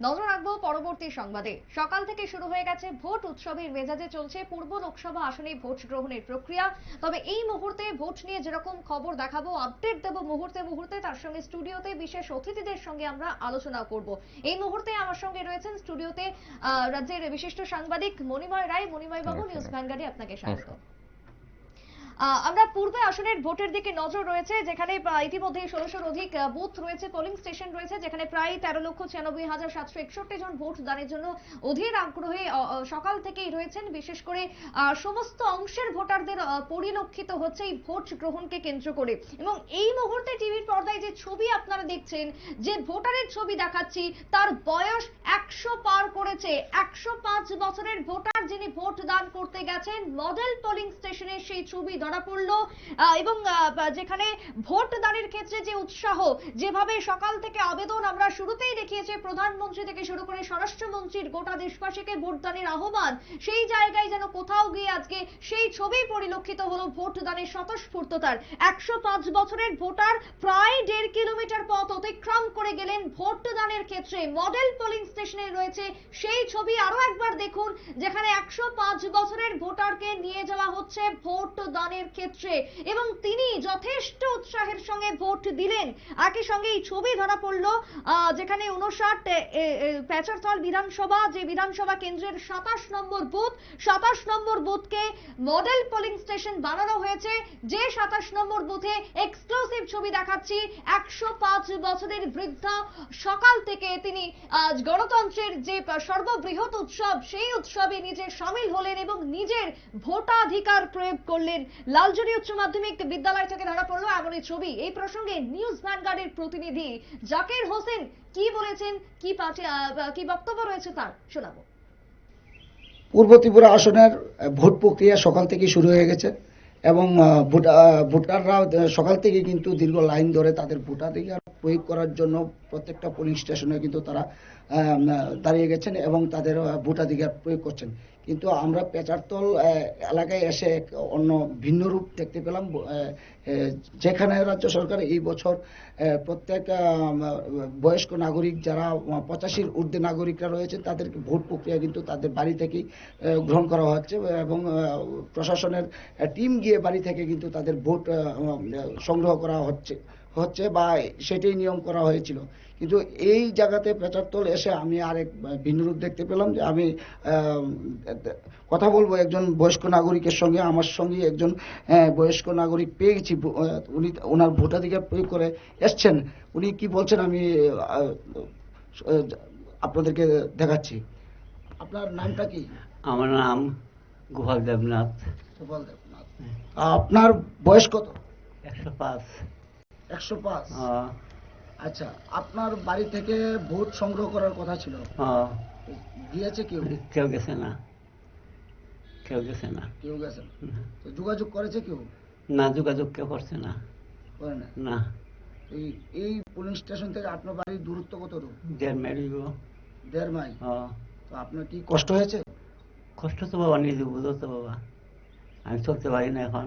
নজর রাখব পরবর্তী সংবাদে। সকাল থেকে শুরু হয়ে গেছে ভোট উৎসবের মেজাজে চলছে। পূর্ব লোকসভা আসনে ভোট গ্রহণের প্রক্রিয়া। তবে এই মুহূর্তে ভোট নিয়ে যেরকম খবর দেখাবো আপডেট দেবো মুহূর্তে মুহূর্তে। তার সঙ্গে স্টুডিওতে বিশেষ অতিথিদের সঙ্গে আমরা আলোচনা করব। এই মুহূর্তে আমার সঙ্গে রয়েছেন স্টুডিওতে আহ, রাজ্যের বিশিষ্ট সাংবাদিক মণিময় রায়। মণিময় বাবু। নিউজ ভ্যানগার্ডে আপনাকে স্বাগত। আমরা পূর্বে আসনের ভোটের দিকে নজর রয়েছে, যেখানে ইতিমধ্যে ষোলোশোর অধিক বুথ রয়েছে পোলিং স্টেশন রয়েছে, যেখানে প্রায় তেরো লক্ষ ছিয়ানব্বই হাজার সাতশো একষট্টি জন ভোট দানের জন্য অধীর আগ্রহে সকাল থেকেই রয়েছেন। বিশেষ করে সমস্ত অংশের ভোটারদের পরিলক্ষিত হচ্ছে এই ভোট গ্রহণকে কেন্দ্র করে। এবং এই মুহূর্তে টিভির পর্দায় যে ছবি আপনারা দেখছেন, যে ভোটারের ছবি দেখাচ্ছি, তার বয়স একশো পার করেছে। একশো পাঁচ বছরের ভোটার যিনি ভোট দান করতে গেছেন মডেল পোলিং স্টেশনের সেই ছবি ধরা পড়ল। এবং যেখানে ভোট দানের ক্ষেত্রে যে উৎসাহ, যেভাবে সকাল থেকে আবেদন আমরা শুরুতেই দেখিয়েছি, প্রধানমন্ত্রী থেকে শুরু করে স্বরাষ্ট্রমন্ত্রীর গোটা দেশবাসীকে ভোট দানের আহ্বান, সেই জায়গায় যেন কোথাও গিয়ে আজকে সেই ছবি পরিলক্ষিত হলো ভোট দানের স্বতঃস্ফূর্ততার। একশো পাঁচ বছরের ভোটার প্রায় দেড় কিলোমিটার পথ অতিক্রম করে গেলেন ভোট দানের ক্ষেত্রে। মডেল পোলিং স্টেশনে রয়েছে সেই ছবি আরও একবার দেখুন, যেখানে একশো পাঁচ বছরের ভোটারকে নিয়ে যাওয়া হচ্ছে ভোট দানের ক্ষেত্রে এবং তিনি যথেষ্ট উৎসাহের সঙ্গে ভোট দিলেন। একই সঙ্গে এই ছবি ধরা পড়ল যেখানে উনষাট প্যাচারথল বিধানসভা, যে বিধানসভা কেন্দ্রের সাতাশ নম্বর বুথ, সাতাশ নম্বর বুথকে মডেল পোলিং স্টেশন বানানো হয়েছে। যে সাতাশ নম্বর বুথে এক্সক্লুসিভ ছবি দেখাচ্ছি, একশো পাঁচ বছরের বৃদ্ধা। সকাল থেকে তিনি গণতন্ত্রের যে সর্ববৃহৎ উৎসব, সেই উৎসবে নিজে সামিল হলেন এবং নিজের ভোটাধিকার প্রয়োগ করলেন। লালজরি উচ্চ মাধ্যমিক বিদ্যালয় থেকে ধরা পড়ল এমনই ছবি। এই প্রসঙ্গে নিউজ ভ্যানগার্ডের প্রতিনিধি জাকির হোসেন কি বলেছেন, কি পাঠে কি বক্তব্য রয়েছে তার শোনাবো। পূর্ব ত্রিপুরা আসনের ভোট প্রক্রিয়া সকাল থেকে শুরু হয়ে গেছে এবং ভোটাররা সকাল থেকে কিন্তু দীর্ঘ লাইন ধরে তাদের ভোটাধিকার প্রয়োগ করার জন্য প্রত্যেকটা পোলিং স্টেশনে কিন্তু তারা দাঁড়িয়ে গেছেন এবং তাদের ভোটাধিকার প্রয়োগ করছেন। কিন্তু আমরা পেচারতল এলাকায় এসে অন্য ভিন্ন রূপ দেখতে পেলাম যেখানে রাজ্য সরকার এই বছর প্রত্যেক বয়স্ক নাগরিক যারা পঁচাশির ঊর্ধ্বে নাগরিকরা রয়েছেন, তাদেরকে ভোট প্রক্রিয়া কিন্তু তাদের বাড়ি থেকেই গ্রহণ করা হচ্ছে এবং প্রশাসনের টিম গিয়ে বাড়ি থেকে কিন্তু তাদের ভোট সংগ্রহ করা হচ্ছে। হচ্ছে বা সেটাই নিয়ম করা হয়েছিল। কিন্তু এই জায়গাতে পেচারতল এসে আমি আরেক ভিন্ন রূপ দেখতে পেলাম যে আমি কথা বলব একজন বয়স্ক নাগরিকের সঙ্গে আমার সঙ্গে একজন বয়স্ক নাগরিক পেয়ে গেছি উনি ওনার ভোটাধিকার প্রয়োগ করে এসছেন। উনি কি বলছেন আমি আপনাদেরকে দেখাচ্ছি। আপনার নামটা কি? আমার নাম গোপাল দেবনাথ। গোপাল দেবনাথ। আপনার বয়স কত? একশো পাঁচ। একশো পাঁচ। আহ, আচ্ছা আপনার বাড়ি থেকে ভোট সংগ্রহ করার কথা ছিল। আহ, গিয়েছে কেউ? কেউ গেছে না। কেউ গেছে না। কেউ গেছে তো যোগাযোগ করেছে কেউ? না যোগাযোগ কেউ করছে না। করে না? না। এই এই পুলিং স্টেশন থেকে আপনার বাড়ির দূরত্ব কত দূর? দেড় মেরিব দেড় মাইল? আহ, তো আপনার কি কষ্ট হয়েছে? কষ্ট তো বাবা নিজে বুঝো তো বাবা। আমি চলতে পারি না এখন।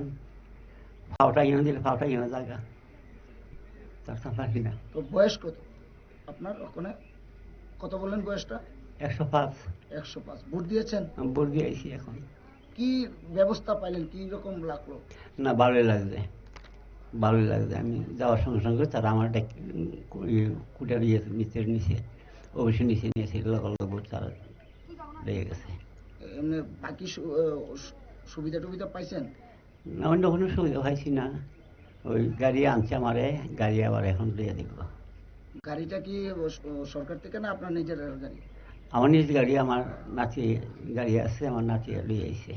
ফাওটা কিনে দিলে ফাওটা কিনে জায়গা না। তো বয়স কত? আপনার ওখানে কত বললেন বয়সটা? একশো পাঁচ। একশো পাঁচ। ভোট দিয়েছেন? ভোট দিয়েছি এখন। কি ব্যবস্থা পাইলেন? কি রকম লাগল? না ভালোই লাগছে। ভালোই লাগছে। আমি যাওয়ার সঙ্গে সঙ্গে তারা আমার কুটার ইয়ে নিচের নিচে অবশ্যই নিচে নিয়েছে লগল লগ তারা লেগে গেছে। এমনি বাকি সুবিধা টুবিধা পাইছেন? না, অন্য কোনো সুবিধা পাইছি না। ওই গাড়ি আনছে আমারে গাড়ি আবার এখন দিয়ে দিব। গাড়িটা কি সরকার থেকে না আপনার নিজের গাড়ি? আমার নিজ গাড়ি আমার নাতি গাড়ি আছে আমার নাতি লিয়ে আইছে।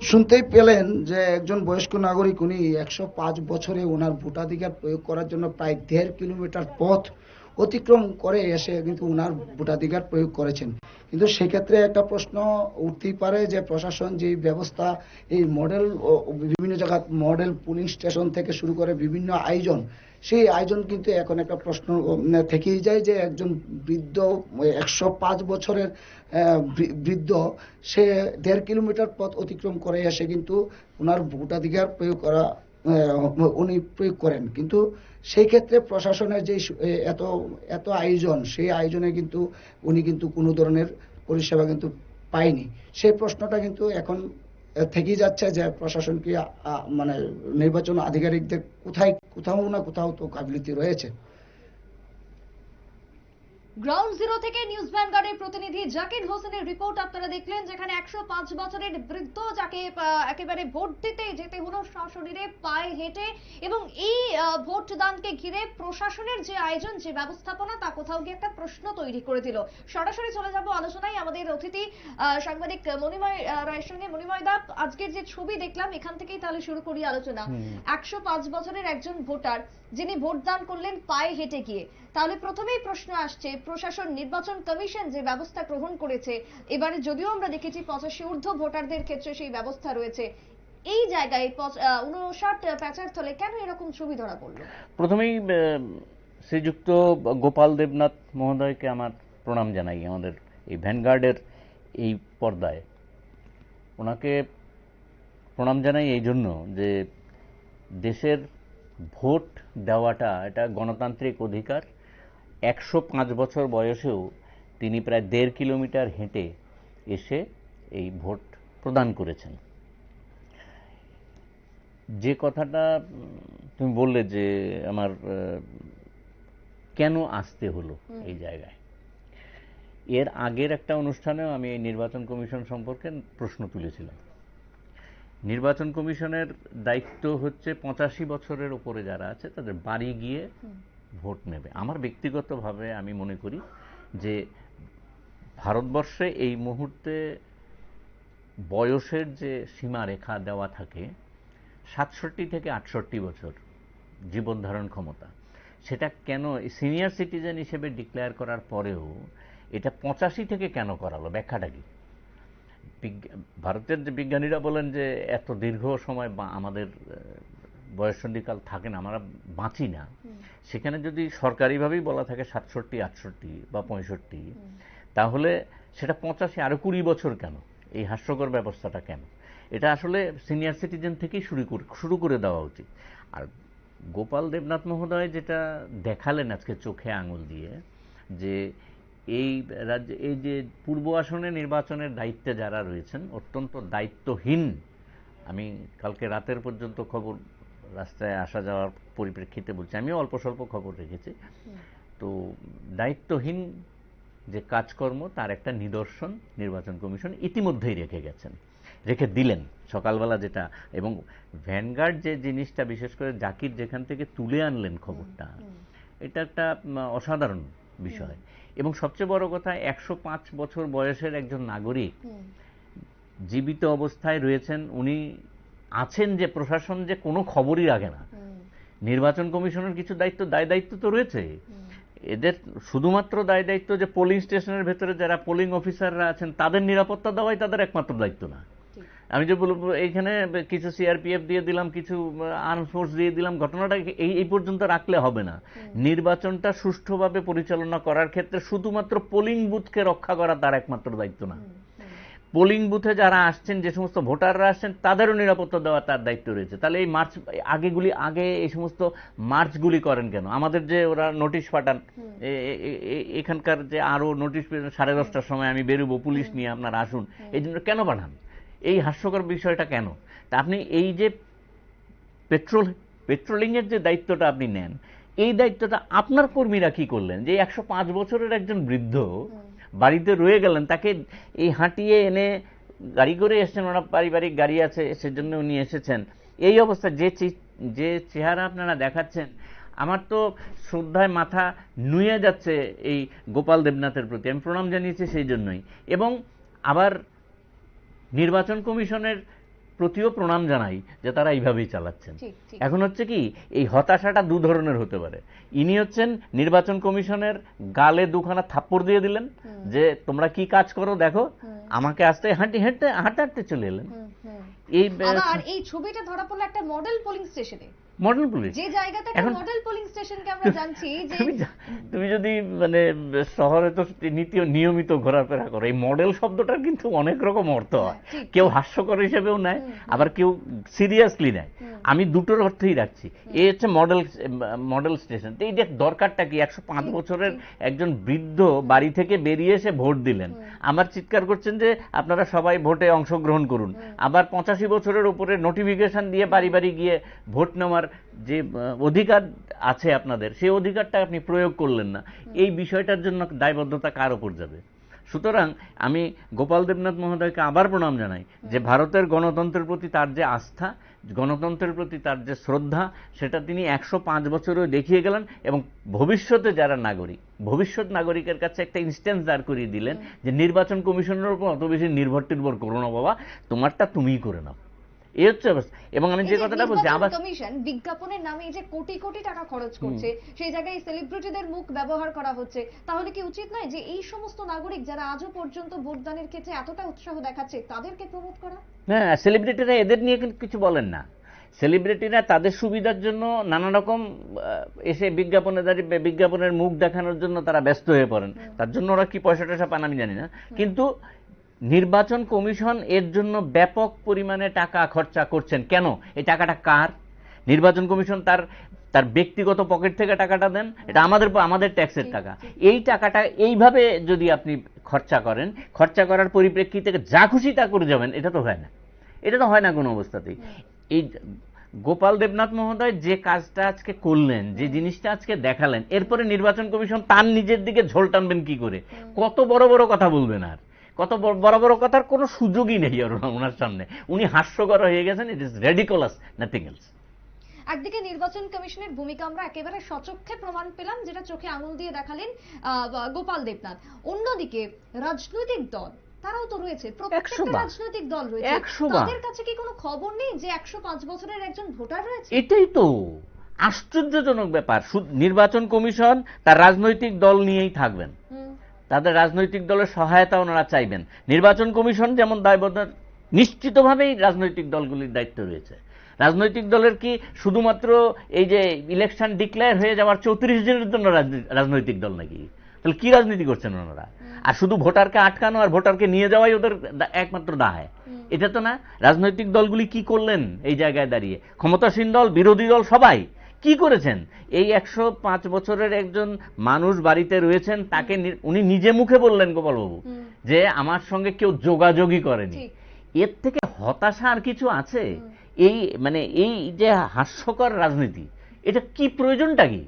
শুনতেই পেলেন যে একজন বয়স্ক নাগরিক উনি একশো পাঁচ বছরে ওনার ভোটাধিকার প্রয়োগ করার জন্য প্রায় দেড় কিলোমিটার পথ অতিক্রম করে এসে কিন্তু ওনার ভোটাধিকার প্রয়োগ করেছেন। কিন্তু সেক্ষেত্রে একটা প্রশ্ন উঠতেই পারে যে প্রশাসন যে ব্যবস্থা, এই মডেল বিভিন্ন জায়গা মডেল পুলিং স্টেশন থেকে শুরু করে বিভিন্ন আয়োজন, সেই আয়োজন কিন্তু এখন একটা প্রশ্ন থেকেই যায় যে একজন বৃদ্ধ একশো পাঁচ বছরের বৃদ্ধ, সে দেড় কিলোমিটার পথ অতিক্রম করে এসে কিন্তু ওনার ভোটাধিকার প্রয়োগ করা উনি প্রয়োগ করেন। কিন্তু সেই ক্ষেত্রে প্রশাসনের যে এত এত আয়োজন, সেই আয়োজনে কিন্তু উনি কিন্তু কোনো ধরনের পরিষেবা কিন্তু পায়নি। সেই প্রশ্নটা কিন্তু এখন থেকেই যাচ্ছে যে প্রশাসন কি মানে নির্বাচন আধিকারিকদের কোথায়, কোথাও না কোথাও তো গাফিলতি রয়েছে। গ্রাউন্ড জিরো থেকে নিউজ ভ্যানগার্ডের প্রতিনিধি জাকির হোসেনের রিপোর্ট আপনারা দেখলেন যেখানে একশো পাঁচ বছরের বৃদ্ধ যাকে একেবারে ভোট দিতে যেতে হলো সশরীরে পায়ে হেঁটে এবং এই ভোটদানকে ঘিরে প্রশাসনের যে আয়োজন যে ব্যবস্থাপনা তা কোথাও গিয়ে একটা প্রশ্ন তৈরি করে দিল। সরাসরি চলে যাব আলোচনায় আমাদের অতিথি সাংবাদিক মণিময় রায়ের সঙ্গে। মণিময় দা আজকের যে ছবি দেখলাম এখান থেকেই তাহলে শুরু করি আলোচনা। একশো পাঁচ বছরের একজন ভোটার যিনি ভোটদান করলেন পায়ে হেঁটে গিয়ে। তাহলে প্রথমেই প্রশ্ন আসছে, প্রশাসন, নির্বাচন কমিশন যে ব্যবস্থা গ্রহণ করেছে, এবারে যদিও আমরা দেখেছি পঁচাশি ঊর্ধ্ব ভোটারদের ক্ষেত্রে সেই ব্যবস্থা রয়েছে, এই জায়গায় উনষাট প্যাচার তলে কেন এরকম ছবি ধরা পড়ল প্রথমেই শ্রীযুক্ত গোপাল দেবনাথ মহোদয়কে আমার প্রণাম জানাই, আমাদের এই ভ্যানগার্ডের এই পর্দায়। ওনাকে প্রণাম জানাই এই জন্য যে দেশের ভোট দেওয়াটা এটা গণতান্ত্রিক অধিকার। একশো পাঁচ বছর বয়সেও তিনি প্রায় দেড় কিলোমিটার হেঁটে এসে এই ভোট প্রদান করেছেন। যে কথাটা তুমি বললে যে আমার কেন আসতে হলো এই জায়গায়? এর আগের একটা অনুষ্ঠানেও আমি এই নির্বাচন কমিশন সম্পর্কে প্রশ্ন তুলেছিলাম। নির্বাচন কমিশনের দায়িত্ব হচ্ছে পঁচাশি বছরের উপরে যারা আছে তাদের বাড়ি গিয়ে ভোট নেবে। আমার ব্যক্তিগতভাবে আমি মনে করি যে ভারতবর্ষে এই মুহূর্তে বয়সের যে সীমারেখা দেওয়া থাকে সাতষট্টি থেকে আটষট্টি বছর জীবন ধারণ ক্ষমতা সেটা কেন সিনিয়র সিটিজেন হিসেবে ডিক্লেয়ার করার পরেও এটা পঁচাশি থেকে কেন করালো? ব্যাখ্যাটা কি? ভারতের যে বিজ্ঞানীরা বলেন যে এত দীর্ঘ সময় বা- আমাদের বয়ঃসন্ধিকাল থাকে না আমরা বাঁচি না। সেখানে যদি সরকারিভাবেই বলা থাকে সাতষট্টি আটষট্টি বা পঁয়ষট্টি তাহলে সেটা পঁচাশি আরও কুড়ি বছর কেন? এই হাস্যকর ব্যবস্থাটা কেন? এটা আসলে সিনিয়র সিটিজেন থেকেই শুরু করে শুরু করে দেওয়া উচিত। আর গোপাল দেবনাথ মহোদয় যেটা দেখালেন আজকে চোখে আঙুল দিয়ে যে এই রাজ্যে এই যে পূর্ব আসনে নির্বাচনের দায়িত্বে যারা রয়েছেন অত্যন্ত দায়িত্বহীন আমি কালকে রাতের পর্যন্ত খবর রাস্তায় আসা যাওয়ার পরিপ্রেক্ষিতে বলছি আমিও অল্প স্বল্প খবর রেখেছি। তো দায়িত্বহীন যে কাজকর্ম তার একটা নিদর্শন নির্বাচন কমিশন ইতিমধ্যেই রেখে গেছেন রেখে দিলেন সকালবেলা যেটা এবং ভ্যানগার্ড যে জিনিসটা বিশেষ করে জাকির যেখান থেকে তুলে আনলেন খবরটা এটা একটা অসাধারণ বিষয়। এবং সবচেয়ে বড় কথা একশো পাঁচ বছর বয়সের একজন নাগরিক জীবিত অবস্থায় রয়েছেন উনি আছেন যে প্রশাসন যে কোনো খবরই রাখে না। নির্বাচন কমিশনের কিছু দায়িত্ব দায় দায়িত্ব তো রয়েছে। এদের শুধুমাত্র দায় দায়িত্ব যে পোলিং স্টেশনের ভেতরে যারা পোলিং অফিসাররা আছেন তাদের নিরাপত্তা দেওয়াই তাদের একমাত্র দায়িত্ব না। আমি যে বলব এইখানে কিছু সিআরপিএফ দিয়ে দিলাম কিছু আর্ম ফোর্স দিয়ে দিলাম ঘটনাটা এই এই পর্যন্ত রাখলে হবে না। নির্বাচনটা সুষ্ঠুভাবে পরিচালনা করার ক্ষেত্রে শুধুমাত্র পোলিং বুথকে রক্ষা করা তার একমাত্র দায়িত্ব না। পোলিং বুথে যারা আসছেন যে সমস্ত ভোটাররা আসছেন তাদেরও নিরাপত্তা দেওয়া তার দায়িত্ব রয়েছে। তাহলে এই মার্চ আগেগুলি আগে এই সমস্ত মার্চগুলি করেন কেন? আমাদের যে ওরা নোটিশ পাঠান এখানকার যে আরও নোটিশ সাড়ে দশটার সময় আমি বেরোবো পুলিশ নিয়ে আপনারা আসুন এই জন্য কেন পাঠান এই হাস্যকর বিষয়টা কেন? তা আপনি এই যে পেট্রোল পেট্রোলিংয়ের যে দায়িত্বটা আপনি নেন এই দায়িত্বটা আপনার কর্মীরা কি করলেন? যে একশো পাঁচ বছরের একজন বৃদ্ধ বাড়িতে রয়ে গেলেন তাকে এই হাঁটিয়ে এনে গাড়ি করে এসেছেন ওনার পারিবারিক গাড়ি আছে সেজন্য উনি এসেছেন। এই অবস্থায় যে চি- যে চেহারা আপনারা দেখাচ্ছেন আমার তো শ্রদ্ধায় মাথা নুয়ে যাচ্ছে এই গোপাল দেবনাথের প্রতি। আমি প্রণাম জানিয়েছি সেই জন্যই। এবং আবার নির্বাচন কমিশনের প্রতিও প্রণাম জানাই যে তারা এইভাবেই চালাচ্ছেন। এখন হচ্ছে কি এই হতাশাটা দু ধরনের হতে পারে। ইনি হচ্ছেন নির্বাচন কমিশনের গালে দুখানা থাপ্পড় দিয়ে দিলেন যে তোমরা কি কাজ করো দেখো আমাকে আসতে হাঁটি হাঁটতে হাঁটতে হাঁটতে চলে এলেন। এই এই ছবিটা ধরা পড়ল একটা মডেল পোলিং স্টেশনে। মডেল পুলিশ যে জায়গাতে একটা মডেল পোলিং স্টেশনকে আমরা জানছি যে তুমি যদি মানে শহরে তো নীতি- নিয়মিত ঘোরাফেরা করো এই মডেল শব্দটার কিন্তু অনেক রকম অর্থ হয়। হ্যাঁ, কেউ হাস্যকর হিসেবেও নেয় আবার কেউ সিরিয়াসলি নেয়। আমি দুটোর অর্থই রাখছি। এই হচ্ছে মডেল মডেল স্টেশন তো এই যে দরকারটা কি? একশো পাঁচ বছরের একজন বৃদ্ধ বাড়ি থেকে বেরিয়ে এসে ভোট দিলেন। আমার চিৎকার করছেন যে আপনারা সবাই ভোটে অংশগ্রহণ করুন। আবার পঁচাশি বছরের উপরে নোটিফিকেশন দিয়ে বাড়ি বাড়ি গিয়ে ভোট নেওয়ার যে অধিকার আছে আপনাদের সেই অধিকারটা আপনি প্রয়োগ করলেন না। এই বিষয়টার জন্য দায়বদ্ধতা কার ওপর যাবে? সুতরাং আমি গোপাল দেবনাথ মহোদয়কে আবার প্রণাম জানাই যে ভারতের গণতন্ত্রের প্রতি তার যে আস্থা গণতন্ত্রের প্রতি তার যে শ্রদ্ধা সেটা তিনি একশো পাঁচ বছরেও দেখিয়ে গেলেন এবং ভবিষ্যতে যারা নাগরিক ভবিষ্যৎ নাগরিকের কাছে একটা ইনস্ট্যান্স দাঁড় করিয়ে দিলেন যে নির্বাচন কমিশনের উপর অত বেশি নির্ভর টির্ভর করো না বাবা তোমারটা তুমিই করে নাও। এই হচ্ছে অবস্থা। এবং আমি যে কথাটা বলছি আবার কমিশন বিজ্ঞাপনের নামে এই যে কোটি কোটি টাকা খরচ করছে সেই জায়গায় সেলিব্রিটিদের মুখ ব্যবহার করা হচ্ছে তাহলে কি উচিত নয় যে এই সমস্ত নাগরিক যারা আজও পর্যন্ত ভোটদানের ক্ষেত্রে এতটা উৎসাহ দেখাচ্ছে তাদেরকে প্রমোট করা? হ্যাঁ সেলিব্রিটিরা এদের নিয়ে কিন্তু কিছু বলেন না। সেলিব্রিটিরা তাদের সুবিধার জন্য নানা রকম এসে বিজ্ঞাপনে দাঁড়িয়ে বিজ্ঞাপনের মুখ দেখানোর জন্য তারা ব্যস্ত হয়ে পড়েন। তার জন্য ওরা কি পয়সা টয়সা পান আমি জানি না। কিন্তু নির্বাচন কমিশন এর জন্য ব্যাপক পরিমাণে টাকা খরচা করছেন কেন? এই টাকাটা কার? নির্বাচন কমিশন তার তার ব্যক্তিগত পকেট থেকে টাকাটা দেন? এটা আমাদের আমাদের ট্যাক্সের টাকা। এই টাকাটা এইভাবে যদি আপনি খরচা করেন খরচা করার পরিপ্রেক্ষিতে যা খুশি তা করে যাবেন এটা তো হয় না। এটা তো হয় না কোনো অবস্থাতেই। এই গোপাল দেবনাথ মহোদয় যে কাজটা আজকে করলেন যে জিনিসটা আজকে দেখালেন এরপরে নির্বাচন কমিশন তার নিজের দিকে ঝোল টানবেন কি করে? কত বড় বড় কথা বলবেন আর? কত বড় বড় কথার কোনো সুযোগই নেই আর ওনার সামনে। উনি হাস্যকর হয়ে গেছেন it is ridiculous nothing else একদিকে নির্বাচন কমিশনের ভূমিকা আমরা একেবারে সচক্ষে প্রমাণ পেলাম যেটা চোখে আঙুল দিয়ে দেখালেন গোপাল দেবনাথ। অন্যদিকে রাজনৈতিক দল তারাও তো রয়েছে। প্রত্যেকটা রাজনৈতিক দল রয়েছে। একশো তাদের কাছে কি কোনো খবর নেই যে একশো পাঁচ বছরের একজন ভোটার রয়েছে? এটাই তো আশ্চর্যজনক ব্যাপার। শুধু নির্বাচন কমিশন তার রাজনৈতিক দল নিয়েই থাকবেন। তাদের রাজনৈতিক দলের সহায়তা ওনারা চাইবেন। নির্বাচন কমিশন যেমন দায়বদ্ধ নিশ্চিতভাবেই রাজনৈতিক দলগুলির দায়িত্ব রয়েছে। রাজনৈতিক দলের কি শুধুমাত্র এই যে ইলেকশন ডিক্লেয়ার হয়ে যাওয়ার চৌত্রিশ দিনের জন্য রাজনৈতিক দল নাকি? তাহলে কি রাজনীতি করছেন ওনারা? আর শুধু ভোটারকে আটকানো আর ভোটারকে নিয়ে যাওয়াই ওদের একমাত্র দায়। এটা তো না রাজনৈতিক দলগুলি কি করলেন এই জায়গায় দাঁড়িয়ে? ক্ষমতাসীন দল বিরোধী দল সবাই কি করেছেন? এই একশো পাঁচ বছরের একজন মানুষ বাড়িতে রয়েছেন তাকে উনি নিজে মুখে বললেন গোপালবাবু যে আমার সঙ্গে কেউ যোগাযোগই করেনি। এর থেকে হতাশা আর কিছু আছে? এই মানে এই যে হাস্যকর রাজনীতি এটা কি প্রয়োজনটা কি?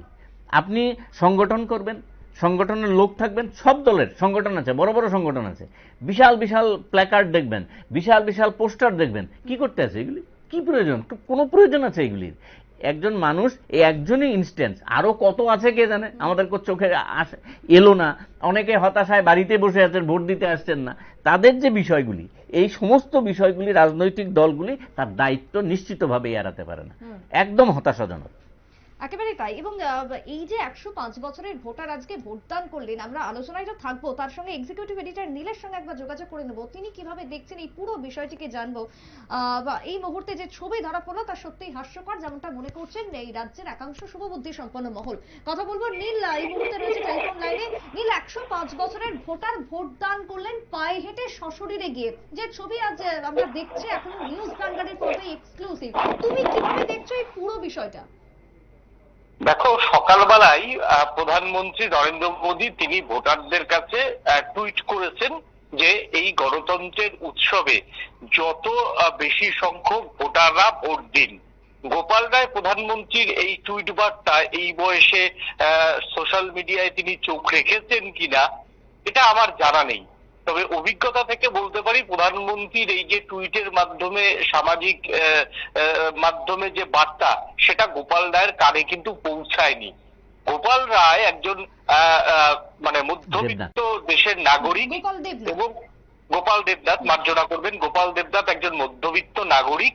আপনি সংগঠন করবেন সংগঠনের লোক থাকবেন সব দলের সংগঠন আছে বড় বড় সংগঠন আছে। বিশাল বিশাল প্ল্যাকার্ড দেখবেন বিশাল বিশাল পোস্টার দেখবেন। কি করতে আছে এগুলি? কি প্রয়োজন? কোনো প্রয়োজন আছে এগুলির? একজন মানুষ এই একজনই ইনস্ট্যান্স আরও কত আছে কে জানে? আমাদের কো- চোখে আসে এলো না। অনেকে হতাশায় বাড়িতে বসে আছেন ভোট দিতে আসছেন না। তাদের যে বিষয়গুলি এই সমস্ত বিষয়গুলি রাজনৈতিক দলগুলি তার দায়িত্ব নিশ্চিতভাবে এড়াতে পারে না। একদম হতাশাজনক। একেবারে তাই। এবং এই যে একশো পাঁচ বছরের ভোটার আজকে ভোটদান করলেন, আমরা আলোচনায় তো থাকব। তার সঙ্গে এক্সিকিউটিভ এডিটর নীলের সঙ্গে একবার যোগাযোগ করে নেব। তিনি কীভাবে দেখছেন এই পুরো বিষয়টিকে জানব? বা এই মুহূর্তে যে ছবি ধরা পড়ল, তা সত্যিই হাস্যকর, যেমনটা মনে করছেন এই রাজ্যের একাংশ শুভবুদ্ধি সম্পন্ন মহল। কথা বলব নীল এই মুহূর্তে রয়েছে টেলিফোন লাইনে নীল, একশো পাঁচ বছরের ভোটার ভোটদান করলেন পায়ে হেঁটে সশরীরে গিয়ে। যে ছবি আজ আমরা দেখছি, এখন নিউজ ভান্ডারের পর্বে এক্সক্লুসিভ তুমি কীভাবে দেখছ এই পুরো বিষয়টা? দেখো, সকালবেলায় প্রধানমন্ত্রী নরেন্দ্র মোদী তিনি ভোটারদের কাছে টুইট করেছেন যে এই গণতন্ত্রের উৎসবে যত বেশি সংখ্যক ভোটাররা ভোট দিন। গোপাল রায় প্রধানমন্ত্রীর এই টুইট বার্তা এই বয়সে সোশ্যাল মিডিয়ায় তিনি চোখ রেখেছেন কিনা, এটা আমার জানা নেই। তবে অভিজ্ঞতা থেকে বলতে পারি প্রধানমন্ত্রীর এই যে টুইটের মাধ্যমে সামাজিক আহ, আহ, মাধ্যমে যে বার্তা সেটা গোপাল রায়ের কানে কিন্তু পৌঁছায়নি। গোপাল রায় একজন মানে মধ্যবিত্ত দেশের নাগরিক এবং গোপাল দেবনাথ মার্জনা করবেন গোপাল দেবনাথ একজন মধ্যবিত্ত নাগরিক।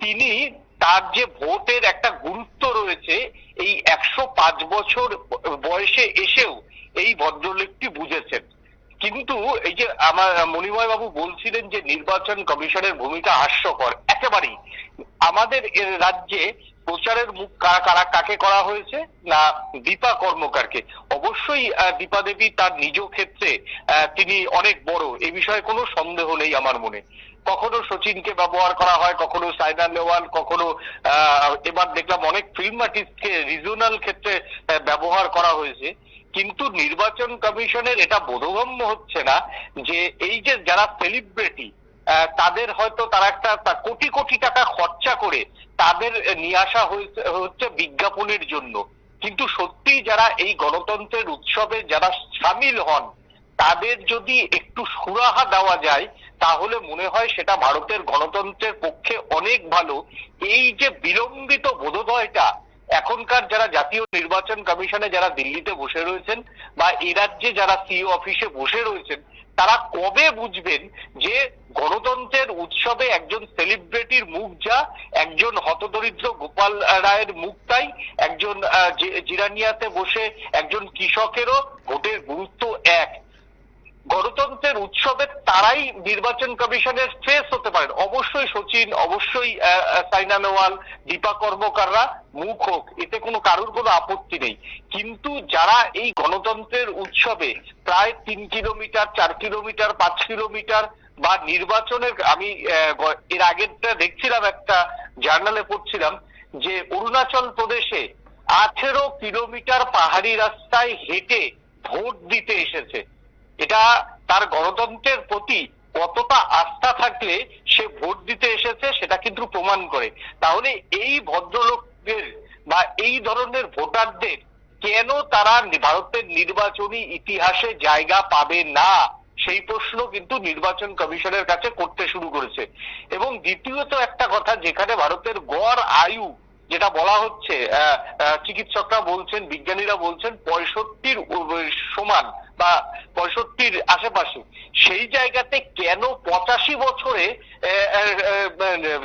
তিনি তার যে ভোটের একটা গুরুত্ব রয়েছে এই একশো পাঁচ বছর বয়সে এসেও এই ভদ্রলোকটি বুঝেছেন। কিন্তু এই যে আমার মণিময় বাবু বলছিলেন যে নির্বাচন কমিশনের ভূমিকা হাস্যকর, একেবারেই। আমাদের রাজ্যে প্রচারের মুখ কারা কাকে করা হয়েছে না দীপা কর্মকারকে? অবশ্যই দীপা দেবী তার নিজ ক্ষেত্রে তিনি অনেক বড়, এ বিষয়ে কোনো সন্দেহ নেই আমার মনে। কখনো সচিনকে ব্যবহার করা হয়, কখনো সাইনা নেওয়াল কখনো এবার দেখলাম অনেক ফিল্ম আর্টিস্টকে রিজনাল ক্ষেত্রে ব্যবহার করা হয়েছে। কিন্তু নির্বাচন কমিশনের এটা বোধগম্য হচ্ছে না যে এই যে যারা সেলিব্রিটি তাদের হয়তো তারা একটা কোটি কোটি টাকা খরচা করে তাদের নিয়ে আসা হচ্ছে বিজ্ঞাপনের জন্য। কিন্তু সত্যি যারা এই গণতন্ত্রের উৎসবে যারা সামিল হন, তাদের যদি একটু সুরাহা দেওয়া যায়, তাহলে মনে হয় সেটা ভারতের গণতন্ত্রের পক্ষে অনেক ভালো। এই যে বিলম্বিত বোধোদয়টা এখনকার যারা জাতীয় নির্বাচন কমিশনে যারা দিল্লিতে বসে রয়েছেন বা এই রাজ্যে যারা সিও অফিসে বসে রয়েছেন, তারা কবে বুঝবেন যে গণতন্ত্রের উৎসবে একজন সেলিব্রিটির মুখ যা, একজন হতদরিদ্র গোপাল রায়ের মুখ তাই, একজন জিরানিয়াতে বসে একজন কৃষকেরও ভোটের গুরুত্ব এক। গণতন্ত্রের উৎসবে তারাই নির্বাচন কমিশনের ফেস হতে পারেন। অবশ্যই সচিন, অবশ্যই সাইনা নেওয়াল দীপা কর্মকাররা, মুখ হোক, এতে কোনো কারোর কোনো আপত্তি নেই। কিন্তু যারা এই গণতন্ত্রের উৎসবে প্রায় তিন কিলোমিটার, চার কিলোমিটার, পাঁচ কিলোমিটার বা নির্বাচনের, আমি এর আগেরটা দেখছিলাম একটা জার্নালে পড়ছিলাম যে অরুণাচল প্রদেশে আঠেরো কিলোমিটার পাহাড়ি রাস্তায় হেঁটে ভোট দিতে এসেছে। এটা তার গণতন্ত্রের প্রতি কতটা আস্থা থাকলে সে ভোট দিতে এসেছে সেটা কিন্তু প্রমাণ করে। তাহলে এই ভদ্রলোকদের বা এই ধরনের ভোটারদের কেন তারা ভারতের নির্বাচনী ইতিহাসে জায়গা পাবে না? সেই প্রশ্ন কিন্তু নির্বাচন কমিশনের কাছে করতে শুরু করেছে। এবং দ্বিতীয়ত একটা কথা, যেখানে ভারতের গড় আয়ু যেটা বলা হচ্ছে চিকিৎসকরা বলছেন, বিজ্ঞানীরা বলছেন, পঁয়ষট্টির সমান। বা পঁয়ষট্টির আশেপাশে, সেই জায়গাতে কেন পঁচাশি বছরে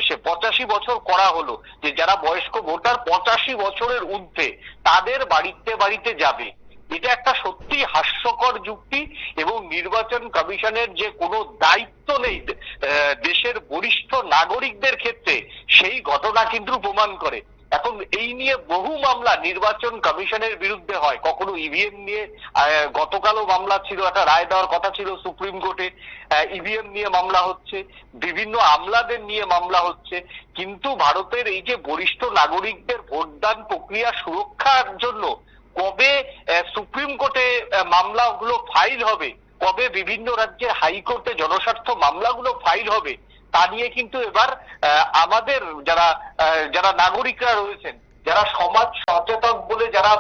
সে পঁচাশি বছর করা হলো? যে যারা বয়স্ক ভোটার পঁচাশি বছরের ঊর্ধ্বে, তাদের বাড়িতে বাড়িতে যাবে। এটা একটা সত্যি হাস্যকর যুক্তি এবং নির্বাচন কমিশনের যে কোনো দায়িত্ব নেই দেশের বরিষ্ঠ নাগরিকদের ক্ষেত্রে, সেই ঘটনা কিন্তু প্রমাণ করে। এখন এই নিয়ে বহু মামলা নির্বাচন কমিশনের বিরুদ্ধে হয়। কখনো ইভিএম নিয়ে আহ, গতকালও মামলা ছিল একটা রায় দেওয়ার কথা ছিল সুপ্রিম কোর্টে। ইভিএম নিয়ে মামলা হচ্ছে বিভিন্ন আমলাদের নিয়ে মামলা হচ্ছে কিন্তু ভারতের এই যে বরিষ্ঠ নাগরিকদের ভোটদান প্রক্রিয়া সুরক্ষার জন্য কবে সুপ্রিম কোর্টে মামলাগুলো ফাইল হবে কবে বিভিন্ন রাজ্যের হাইকোর্টে জনস্বার্থ মামলাগুলো ফাইল হবে তা নিয়ে কিন্তু এবার আমাদের যারা যারা নাগরিকরা রয়েছেন, যারা সমাজ সচেতন বলে যারা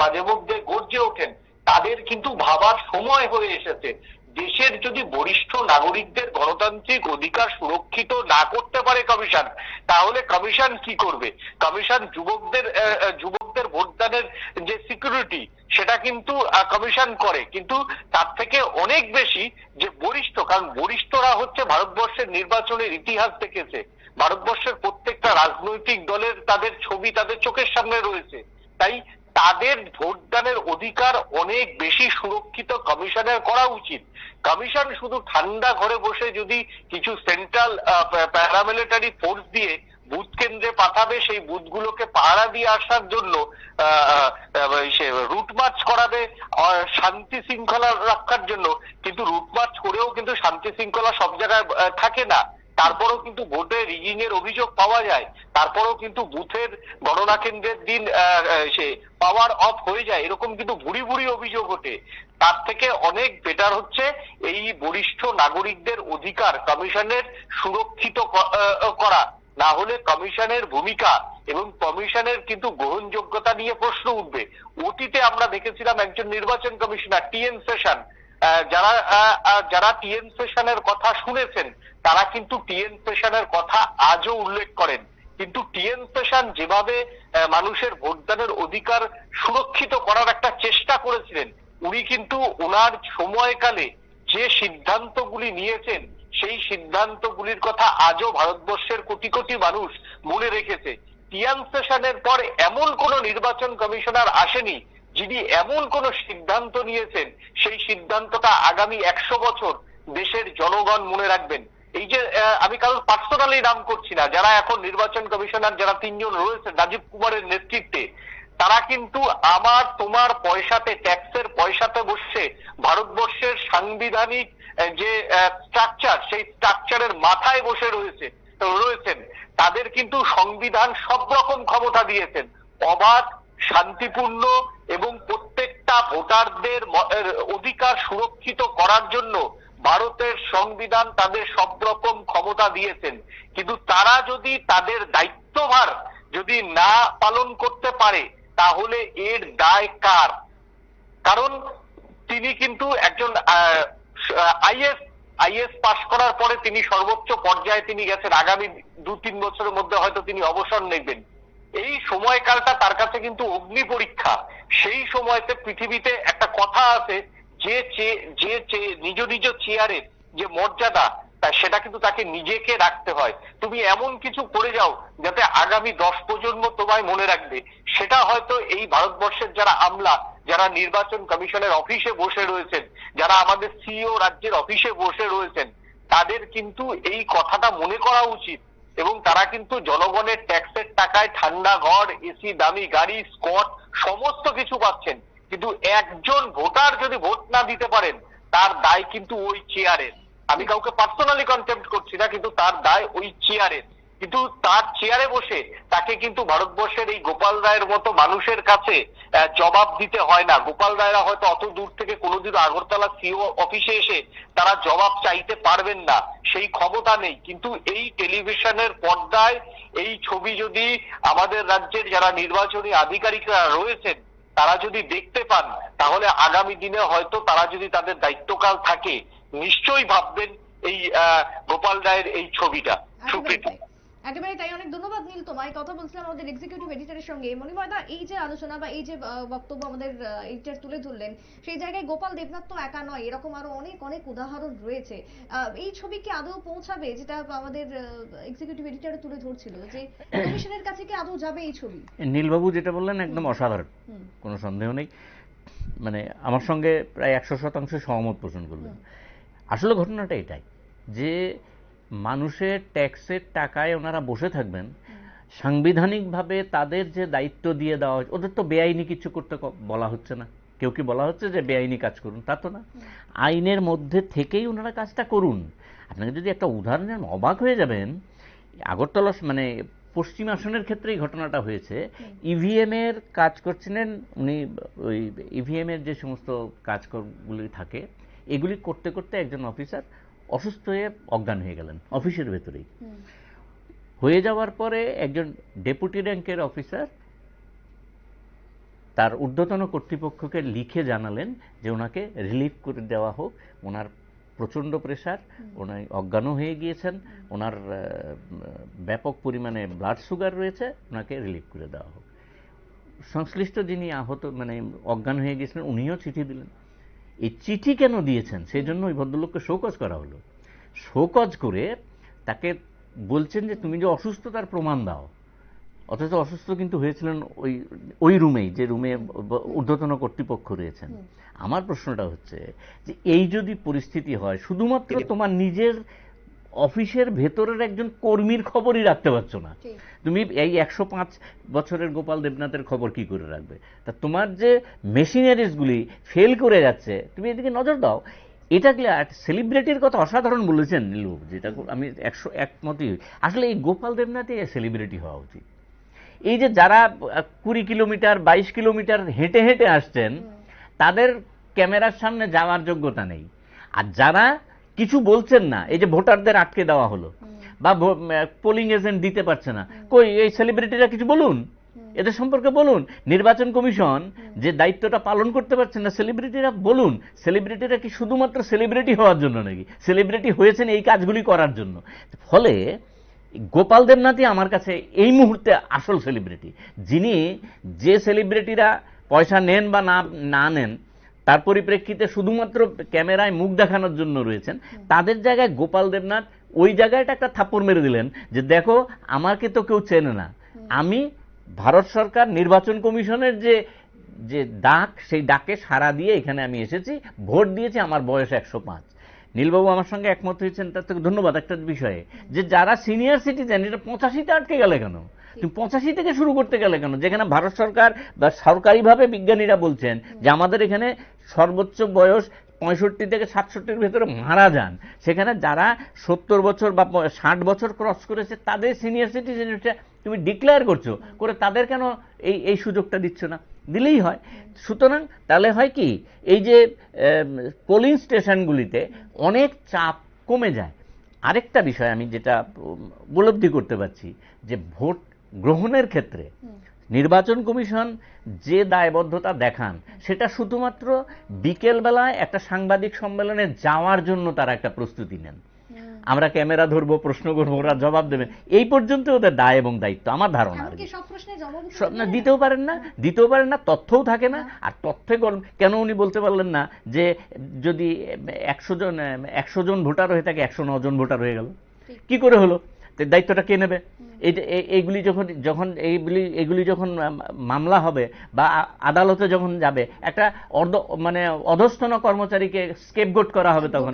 মাঝে মধ্যে গর্জে ওঠেন, তাদের কিন্তু ভাবার সময় হয়ে এসেছে। দেশের যদি বরিষ্ঠ নাগরিকদের গণতান্ত্রিক অধিকার সুরক্ষিত না করতে পারে কমিশন, তাহলে কমিশন কি করবে? কমিশন যুবকদের যুবকদের ভোটদানের যে সিকিউরিটি সেটা কিন্তু কমিশন করে। কিন্তু তার থেকে অনেক বেশি যে বরিষ্ঠ, কারণ বরিষ্ঠরা হচ্ছে ভারতবর্ষের নির্বাচনের ইতিহাস দেখেছে। ভারতবর্ষের প্রত্যেকটা রাজনৈতিক দলের তাদের ছবি তাদের চোখের সামনে রয়েছে। তাই তাদের ভোটদানের অধিকার অনেক বেশি সুরক্ষিত কমিশনের করা উচিত। কমিশন শুধু ঠান্ডা ঘরে বসে যদি কিছু সেন্ট্রাল প্যারামিলিটারি ফোর্স দিয়ে বুথ কেন্দ্রে পাঠাবে, সেই বুথগুলোকে পাহারা দিয়ে আসার জন্য রুট মার্চ করাবে শান্তি শৃঙ্খলা রক্ষার জন্য। কিন্তু রুট মার্চ করেও কিন্তু শান্তি শৃঙ্খলা সব জায়গায় থাকে না। তারপরেও কিন্তু ভোটে রিগিং এর অভিযোগ পাওয়া যায়। তারপরেও কিন্তু বুথের গণনা কেন্দ্রের দিন সে পাওয়ার অফ হয়ে যায়। এরকম কিন্তু ভুড়ি ভুড়ি অভিযোগ ওঠে। তার থেকে অনেক বেটার হচ্ছে এই বরিষ্ঠ নাগরিকদের অধিকার কমিশনের সুরক্ষিত করা। না হলে কমিশনের ভূমিকা এবং কমিশনের কিন্তু গ্রহণযোগ্যতা নিয়ে প্রশ্ন উঠবে। অতীতে আমরা দেখেছিলাম একজন নির্বাচন কমিশনার, টিএন সেশন যারা যারা টিএন সেশনের কথা শুনেছেন, তারা কিন্তু টিএন সেশনের কথা আজও উল্লেখ করেন। কিন্তু টিএন সেশন যেভাবে মানুষের ভোটদানের অধিকার সুরক্ষিত করার একটা চেষ্টা করেছিলেন, উনি কিন্তু ওনার সময়কালে যে সিদ্ধান্তগুলি নিয়েছেন, সেই সিদ্ধান্তগুলির কথা আজও ভারতবর্ষের কোটি কোটি মানুষ মনে রেখেছে। টিয়ান সেশনের পর এমন কোন নির্বাচন কমিশনার আসেনি যিনি এমন কোন সিদ্ধান্ত নিয়েছেন, সেই সিদ্ধান্তটা আগামী একশো বছর দেশের জনগণ মনে রাখবেন। এই যে আমি কারোর পার্সোনালি নাম করছি না, যারা এখন নির্বাচন কমিশনার, যারা তিনজন রয়েছে, রাজীব কুমারের নেতৃত্বে, তারা কিন্তু আমার, তোমার পয়সাতে, ট্যাক্সের পয়সাতে বসে ভারতবর্ষের সাংবিধানিক যে স্ট্রাকচার সেই স্ট্রাকচারের মাথায় বসে রয়েছে, রয়েছেন। তাদের কিন্তু সংবিধান সব রকম ক্ষমতা দিয়েছেন। অবাধ শান্তিপূর্ণ এবং প্রত্যেকটা ভোটারদের অধিকার সুরক্ষিত করার জন্য ভারতের সংবিধান তাদের সব রকম ক্ষমতা দিয়েছেন। কিন্তু তারা যদি তাদের দায়িত্বভার যদি না পালন করতে পারে, তাহলে এর দায় কার? কারণ তিনি কিন্তু একজন আইএস আইএস পাশ করার পরে তিনি সর্বোচ্চ পর্যায়ে তিনি গেছেন। আগামী দু তিন বছরের মধ্যে হয়তো তিনি অবসর নেবেন। এই সময়কালটা তার কাছে কিন্তু অগ্নি পরীক্ষা। সেই সময়তে পৃথিবীতে একটা কথা আছে, যে যে নিজ নিজ চেয়ারের যে মর্যাদা, তা সেটা কিন্তু তাকে নিজেকে রাখতে হয়। তুমি এমন কিছু করে যাও যাতে আগামী দশ প্রজন্ম তোমায় মনে রাখবে। সেটা হয়তো এই ভারতবর্ষের যারা আমলা, যারা নির্বাচন কমিশনের অফিসে বসে রয়েছেন, যারা আমাদের সিইও রাজ্যের অফিসে বসে রয়েছেন, তাদের কিন্তু এই কথাটা মনে করা উচিত এবং তারা কিন্তু জনগণের ট্যাক্সের টাকায় ঠান্ডা ঘর, এসি, দামি গাড়ি, স্কট, সমস্ত কিছু পাচ্ছেন। কিন্তু একজন ভোটার যদি ভোট না দিতে পারেন, তার দায় কিন্তু ওই চেয়ারের আমি কাউকে পার্সোনালি কন্টেম্প করছি না, কিন্তু তার দায় ওই চেয়ারের কিন্তু তার চেয়ারে বসে তাকে কিন্তু ভারতবর্ষের এই গোপাল রায়ের মতো মানুষের কাছে জবাব দিতে হয় না। গোপাল রায়রা হয়তো অত দূর থেকে কোনোদিন আগরতলা সিও অফিসে এসে তারা জবাব চাইতে পারবেন না। সেই ক্ষমতা নেই। কিন্তু এই টেলিভিশনের পর্দায় এই ছবি যদি আমাদের রাজ্যের যারা নির্বাচনী আধিকারিকরা রয়েছেন তারা যদি দেখতে পান তাহলে আগামী দিনে হয়তো তারা যদি তাদের দায়িত্বকাল থাকে নিশ্চয়ই ভাববেন এই গোপাল রায়ের এই ছবিটা। একেবারে সুপ্রীতি। একেবারে তাই অনেক ধন্যবাদ নীল তোমায়। কথা বলছিলাম আমাদের এক্সিকিউটিভ এডিটরের সঙ্গে। মণিময়দা এই যে আলোচনা বা এই যে বক্তব্য আমাদের এডিটর তুলে ধরলেন সেই জায়গায় গোপাল দেবনাথ তো একা নয় এরকম আরও অনেক অনেক উদাহরণ রয়েছে। এই ছবি কি আদৌ পৌঁছাবে? যেটা আমাদের এক্সিকিউটিভ এডিটর তুলে ধরছিল যে কমিশনের কাছে কি আদৌ যাবে এই ছবি? নীলবাবু যেটা বললেন একদম অসাধারণ কোনো সন্দেহ নেই। মানে আমার সঙ্গে প্রায় একশো শতাংশ সহমত পোষণ করলেন। আসলে ঘটনাটা এটাই যে মানুষের ট্যাক্সের টাকায় ওনারা বসে থাকবেন। সাংবিধানিকভাবে তাদের যে দায়িত্ব দিয়ে দেওয়া হয়েছে, ওদের তো বেআইনি কিছু করতে বলা হচ্ছে না। কেউ কি বলা হচ্ছে যে বেআইনি কাজ করুন? তা তো না। আইনের মধ্যে থেকেই ওনারা কাজটা করুন। আপনাকে যদি একটা উদাহরণ অবাক হয়ে যাবেন। আগরতলা মানে পশ্চিম আসনের ক্ষেত্রে এই ঘটনাটা হয়েছে। ইভিএম এর কাজ করছিলেন, উনি ওই ইভিএম এর যে সমস্ত কাজগুলি থাকে, এগুলি করতে করতে একজন অফিসার অসুস্থ হয়ে অজ্ঞান হয়ে গেলেন অফিসের ভেতরেই। হয়ে যাওয়ার পরে একজন ডেপুটি র্যাঙ্কের অফিসার তার ঊর্ধ্বতন কর্তৃপক্ষকে লিখে জানালেন যে ওনাকে রিলিফ করে দেওয়া হোক। ওনার প্রচণ্ড প্রেশার ওনার অজ্ঞানও হয়ে গিয়েছেন। ওনার ব্যাপক পরিমাণে ব্লাড সুগার রয়েছে ওনাকে রিলিফ করে দেওয়া হোক। সংশ্লিষ্ট যিনি আহত মানে অজ্ঞান হয়ে গিয়েছিলেন উনিও চিঠি দিলেন। এই চিঠি কেন দিয়েছেন? সেই জন্য ওই ভদ্রলোককে শোকজ করা হলো। শোকজ করে তাকে বলছেন যে তুমি যে অসুস্থতার প্রমাণ দাও। অথচ অসুস্থ কিন্তু হয়েছিলেন ওই ওই রুমেই যে রুমে ঊর্ধ্বতন কর্তৃপক্ষ রয়েছেন। আমার প্রশ্নটা হচ্ছে যে এই যদি পরিস্থিতি হয় শুধুমাত্র তোমার নিজের অফিসের ভেতরের একজন কর্মীর খবরই রাখতে পারছ না। তুমি এই একশো পাঁচ বছরের গোপাল দেবনাথের খবর কি করে রাখবে? তা তোমার যে মেশিনারিজগুলি ফেল করে যাচ্ছে তুমি এদিকে নজর দাও। এটা কি আর সেলিব্রিটির কথা অসাধারণ বলেছেন নীলু যেটা আমি একশো একমতই আসলে এই গোপাল দেবনাথই সেলিব্রিটি হওয়া উচিত। এই যে যারা কুড়ি কিলোমিটার বাইশ কিলোমিটার হেঁটে হেঁটে আসছেন তাদের ক্যামেরার সামনে যাওয়ার যোগ্যতা নেই। আর যারা কিছু বলছেন না এই যে ভোটারদের আটকে দেওয়া হলো বা পোলিং এজেন্ট দিতে পারছে না। কই এই সেলিব্রিটিরা কিছু বলুন? এদের সম্পর্কে বলুন। নির্বাচন কমিশন যে দায়িত্বটা পালন করতে পারছেন না সেলিব্রিটিরা বলুন। সেলিব্রিটিরা কি শুধুমাত্র সেলিব্রিটি হওয়ার জন্য নাকি? সেলিব্রিটি হয়েছেন এই কাজগুলি করার জন্য। ফলে গোপাল দেবনাথই আমার কাছে এই মুহূর্তে আসল সেলিব্রিটি যিনি যে সেলিব্রিটিরা পয়সা নেন বা না না নেন তার পরিপ্রেক্ষিতে শুধুমাত্র ক্যামেরায় মুখ দেখানোর জন্য রয়েছেন। তাদের জায়গায় গোপাল দেবনাথ ওই জায়গাটা একটা থাপ্পড় মেরে দিলেন যে দেখো আমাকে তো কেউ চেনে না। আমি ভারত সরকার নির্বাচন কমিশনের যে যে ডাক সেই ডাকে সাড়া দিয়ে এখানে আমি এসেছি। ভোট দিয়েছি আমার বয়স একশো পাঁচ। নীলবাবু আমার সঙ্গে একমত হয়েছেন তার থেকে ধন্যবাদ একটা বিষয়ে। যে যারা সিনিয়র সিটিজেন এটা পঁচাশিতে আটকে গেলে কেন? তুমি পঁচাশি থেকে শুরু করতে গেলে কেন? যেখানে ভারত সরকার বা সরকারিভাবে বিজ্ঞানীরা বলছেন যে আমাদের এখানে সর্বোচ্চ বয়স পঁয়ষট্টি থেকে সাতষট্টির ভেতরে মারা যান। সেখানে যারা সত্তর বছর বা ষাট বছর ক্রস করেছে, তাদের সিনিয়র সিটিজেন তুমি ডিক্লেয়ার করছ, করে তাদের কেন এই এই সুযোগটা দিচ্ছ না? দিলেই হয়। সুতরাং তাহলে হয় কি? এই যে পোলিং স্টেশনগুলিতে অনেক চাপ কমে যায়। আরেকটা বিষয় আমি যেটা উপলব্ধি করতে পারছি যে ভোট গ্রহণের ক্ষেত্রে নির্বাচন কমিশন যে দায়বদ্ধতা দেখান সেটা শুধুমাত্র বিকেলবেলায় একটা সাংবাদিক সম্মেলনে যাওয়ার জন্য তারা একটা প্রস্তুতি নেন। আমরা ক্যামেরা ধরবো প্রশ্ন করব ওরা জবাব দেবেন এই পর্যন্ত ওদের দায় এবং দায়িত্ব আমার ধারণা না দিতেও পারেন না দিতেও পারেন না তথ্যও থাকে না আর তথ্যে কেন উনি বলতে পারলেন না যে যদি একশো জন একশো জন ভোটার হয়ে থাকে একশো জন ভোটার হয়ে গেল। কি করে হলো? দায়িত্বটা কে নেবে? এইগুলি যখন যখন এইগুলি এগুলি যখন মামলা হবে বা আদালতে যখন যাবে একটা অর্ধ মানে অধস্তন কর্মচারীকে স্কেপগোট করা হবে তখন।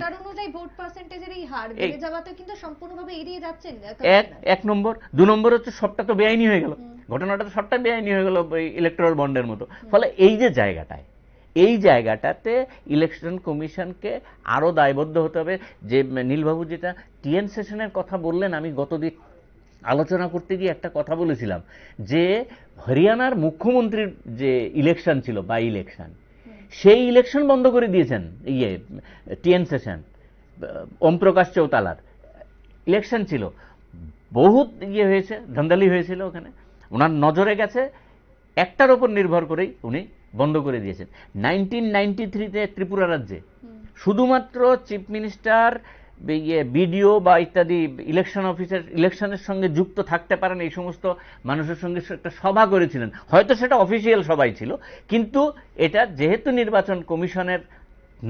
ভোট পার্সেন্টেজের এই হার বেড়ে যাওয়াতে কিন্তু সম্পূর্ণভাবে এড়িয়ে যাচ্ছেন এক এক নম্বর দু নম্বর হচ্ছে সবটা তো বেআইনি হয়ে গেল। ঘটনাটা তো সবটা বেআইনি হয়ে গেল ইলেকট্রাল বন্ডের মতো। ফলে এই যে জায়গাটায় এই জায়গাটাতে ইলেকশন কমিশনকে আরও দায়বদ্ধ হতে হবে। যে নীলবাবু যেটা টিএন সেশনের কথা বললেন আমি গতদিন আলোচনা করতে গিয়ে একটা কথা বলেছিলাম যে হরিয়ানার মুখ্যমন্ত্রীর যে ইলেকশন ছিল বা ইলেকশন সেই ইলেকশন বন্ধ করে দিয়েছেন ইয়ে টিএন সেশন ওম প্রকাশ চৌতালার ইলেকশন ছিল। বহুত ইয়ে হয়েছে ধান্দালি হয়েছিল ওখানে। ওনার নজরে গেছে একটার ওপর নির্ভর করেই উনি বন্ধ করে দিয়েছেন। নাইনটিন নাইনটি থ্রিতে ত্রিপুরা রাজ্যে শুধুমাত্র চিফ মিনিস্টার বিডিও বা ইত্যাদি ইলেকশন অফিসার ইলেকশনের সঙ্গে যুক্ত থাকতে পারেন, এই সমস্ত মানুষের সঙ্গে একটা সভা করেছিলেন। হয়তো সেটা অফিসিয়াল সবাই ছিল, কিন্তু এটা যেহেতু নির্বাচন কমিশনের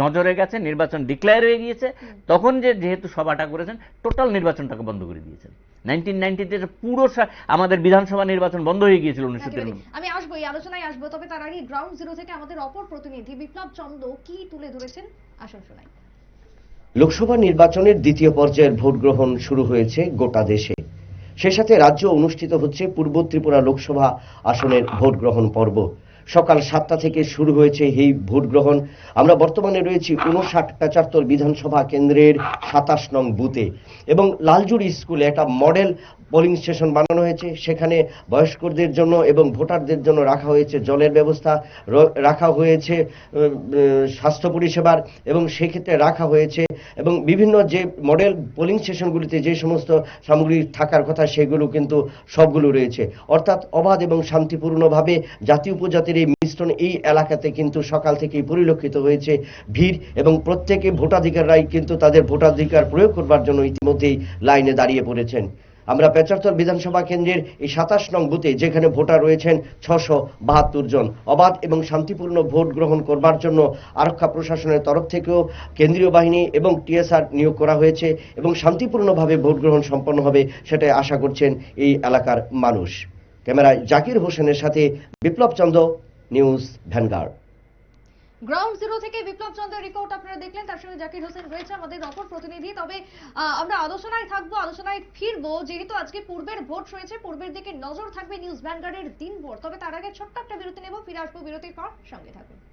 নজরে গেছে, নির্বাচন ডিক্লেয়ার হয়ে গিয়েছে, তখন যে যেহেতু সভাটা করেছেন টোটাল নির্বাচনটাকে বন্ধ করে দিয়েছেন। আমাদের বিধানসভা নির্বাচন বন্ধ হয়ে গিয়েছিল উনিশশো আমি আসব, এই আলোচনায় আসব, তবে তার আগে গ্রাউন্ড জিরো থেকে আমাদের অপর প্রতিনিধি বিপ্লব চন্দ্র কি তুলে ধরেছেন? আসুন শোনাই। লোকসভা নির্বাচনের দ্বিতীয় পর্যায়ের ভোট গ্রহণ শুরু হয়েছে গোটা দেশে। সে সাথে রাজ্য অনুষ্ঠিত হচ্ছে পূর্ব ত্রিপুরা লোকসভা আসনের ভোট গ্রহণ পর্ব। সকাল সাতটা থেকে শুরু হয়েছে এই ভোট গ্রহণ। আমরা বর্তমানে রয়েছি উনষাট পঁচাত্তর বিধানসভা কেন্দ্রের সাতাশ নং বুথে এবং লালজুড়ি স্কুলে একটা মডেল পোলিং স্টেশন বানানো হয়েছে। সেখানে বয়স্কদের জন্য এবং ভোটারদের জন্য রাখা হয়েছে জলের ব্যবস্থা রাখা হয়েছে স্বাস্থ্য পরিষেবার এবং সেক্ষেত্রে রাখা হয়েছে এবং বিভিন্ন যে মডেল পোলিং স্টেশনগুলিতে যে সমস্ত সামগ্রী থাকার কথা সেগুলো কিন্তু সবগুলো রয়েছে। অর্থাৎ অবাধ এবং শান্তিপূর্ণভাবে জাতি উপজাতির এই মিশ্রণ এই এলাকাতে কিন্তু সকাল থেকেই পরিলক্ষিত হয়েছে। ভিড় এবং প্রত্যেকে ভোটাধিকাররাই কিন্তু তাদের ভোটাধিকার প্রয়োগ করবার জন্য ইতিমধ্যেই লাইনে দাঁড়িয়ে পড়েছেন। আমরা পেচারতর বিধানসভা কেন্দ্রের এই সাতাশ নং বুথে যেখানে ভোটার রয়েছেন ছশো বাহাত্তর জন। অবাধ এবং শান্তিপূর্ণ ভোট গ্রহণ করবার জন্য আরক্ষা প্রশাসনের তরফ থেকেও কেন্দ্রীয় বাহিনী এবং টিএসআর নিয়োগ করা হয়েছে এবং শান্তিপূর্ণভাবে ভোট গ্রহণ সম্পন্ন হবে সেটাই আশা করছেন এই এলাকার মানুষ। ক্যামেরায় জাকির হোসেনের সাথে Biplab Chandra, news vanguard. Ground zero থেকে বিপ্লব চন্দ্রের রিপোর্ট আপনারা দেখলেন, তার সঙ্গে জাকির হোসেন রয়েছে আমাদের অপর প্রতিনিধি। তবে আমরা আলোচনায় থাকব, আলোচনায় ফিরবো। যেহেতু আজকে পূর্বের ভোট রয়েছে, পূর্বের দিকে নজর থাকবে নিউজ ভ্যানগার্ডের দিন ভোট তবে তার আগে ছোট্ট একটা বিরতি নেব, ফিরে আসব বিরতির পর। সঙ্গে থাকবেন